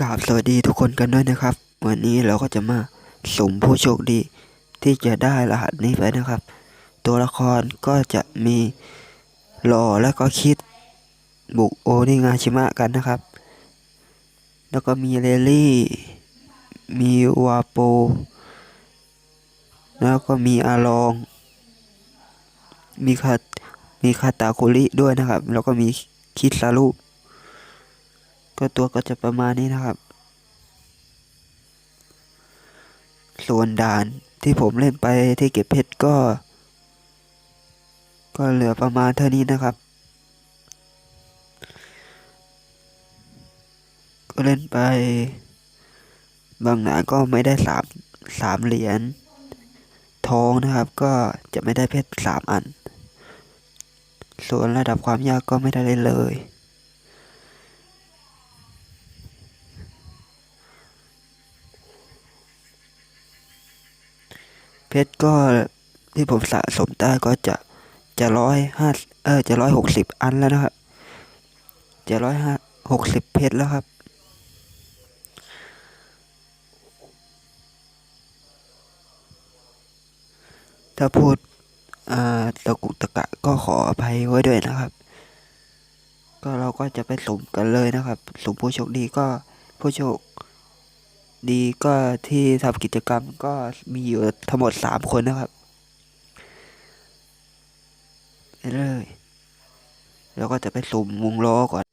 กราบสวัสดีทุกคนกันด้วยนะครับ วันนี้เราก็จะมาสุ่มผู้โชคดี ที่จะได้รหัสนี้ไปนะครับ ตัวละครก็จะมีรอและก็คิดบุกโอนิงาชิมะกันนะครับ แล้วก็มีเรลลี่ มีวาโป แล้วก็มีอาลอง มีคามีคาตาคุริด้วยนะครับ แล้วก็มีคิดซารุ ก็ตัวก็จะประมาณนี้นะครับ ส่วนด่านที่ผมเล่นไปที่เก็บเพชรก็ ก็เหลือประมาณเท่านี้นะครับ ก็เล่นไป บางด่านก็ไม่ได้สามสามเหรียญทองนะครับ ก็จะไม่ได้เพชรสามอัน ส่วนระดับความยากก็ไม่ได้เลยเลย ชรก็ที่ผมสะสมได้ก็จะจะร้อยห้าเออจะร้อยหกสิบอันแล้วนะครับ จะร้อยห้าหกสิบเพชรแล้วครับ ถ้าพูดอ่าตะกุกตะกะก็ขออภัยไว้ด้วยนะครับ ก็เราก็จะไปสุ่มกันเลยนะครับ สุ่มผู้โชคดีก็ผู้โชค ดีก็ที่ทำกิจกรรมก็มีอยู่ทั้งหมดสามคนนะครับไปเลยแล้วก็จะไปสุ่มวงล้อก่อน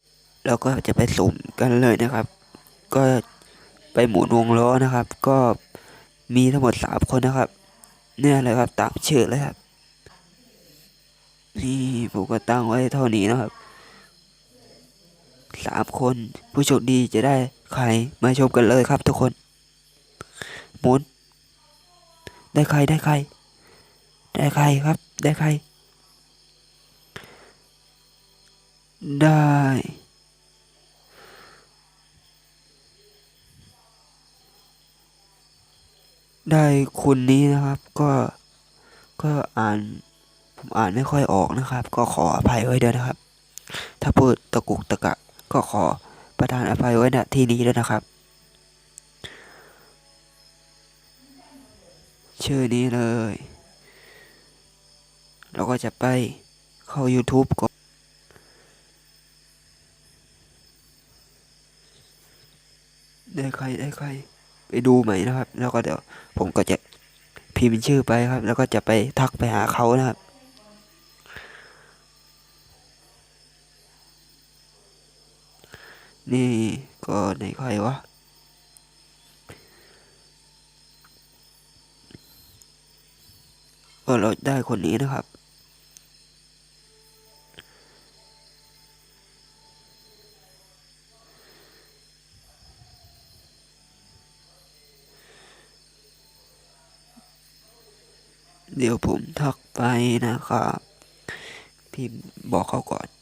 แล้วก็จะไปสุ่มกันเลยนะครับ ก็ไปหมุนวงล้อนะครับ ก็มีทั้งหมดสามคนนะครับ เนี่ยเลยครับตามชื่อเลยครับ นี่ผมก็ตั้งไว้เท่านี้นะครับสามคนผู้โชคดีจะได้ ใครมาชมกันเลยครับทุกคนหมุน ได้ใครได้ใครได้ใครครับ ได้ใครได้ ได้คุณนี้นะครับ ก็ก็อ่านผมอ่านไม่ค่อยออกนะครับ ก็ขออภัยไว้ด้วยนะครับ ถ้าพูดตะกุกตะกะก็ขอ ประทานอภัยไว้ณที่นี้ด้วยนะครับ ชื่อนี้เลย เราก็จะไปเข้า YouTube ก่อนได้ใครได้ใครไปดูใหม่นะครับ แล้วก็เดี๋ยวผมก็จะพิมพ์ชื่อไปครับ แล้วก็จะไปทักไปหาเขานะครับ นี่ก็ไหนใครวะ ก็เราได้คนนี้นะครับ เดี๋ยวผมทักไปนะครับ พิมพ์บอกเขาก่อน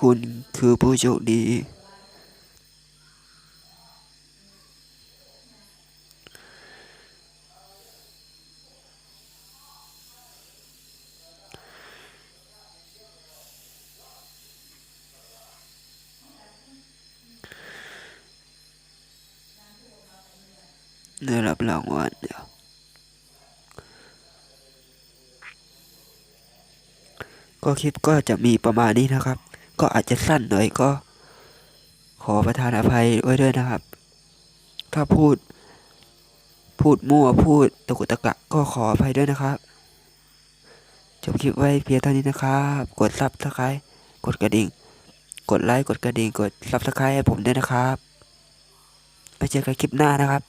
คุณคือผู้โชคดี ได้รับรางวัลเดี๋ยวก็คลิปก็จะมีประมาณนี้นะครับ ก็อาจจะสั้นหน่อยก็ ขอประทานอภัยไว้ด้วยนะครับ ถ้าพูด พูดมั่วพูดตะกุตะกะก็ขออภัยด้วยนะครับ จบคลิปไว้เพียงเท่านี้นะครับ กดซับสไครต์กดกระดิ่ง กดไลค์กดกระดิ่งกดซับสไครต์ให้ผมด้วยนะครับไว้เจอกันคลิปหน้านะครับ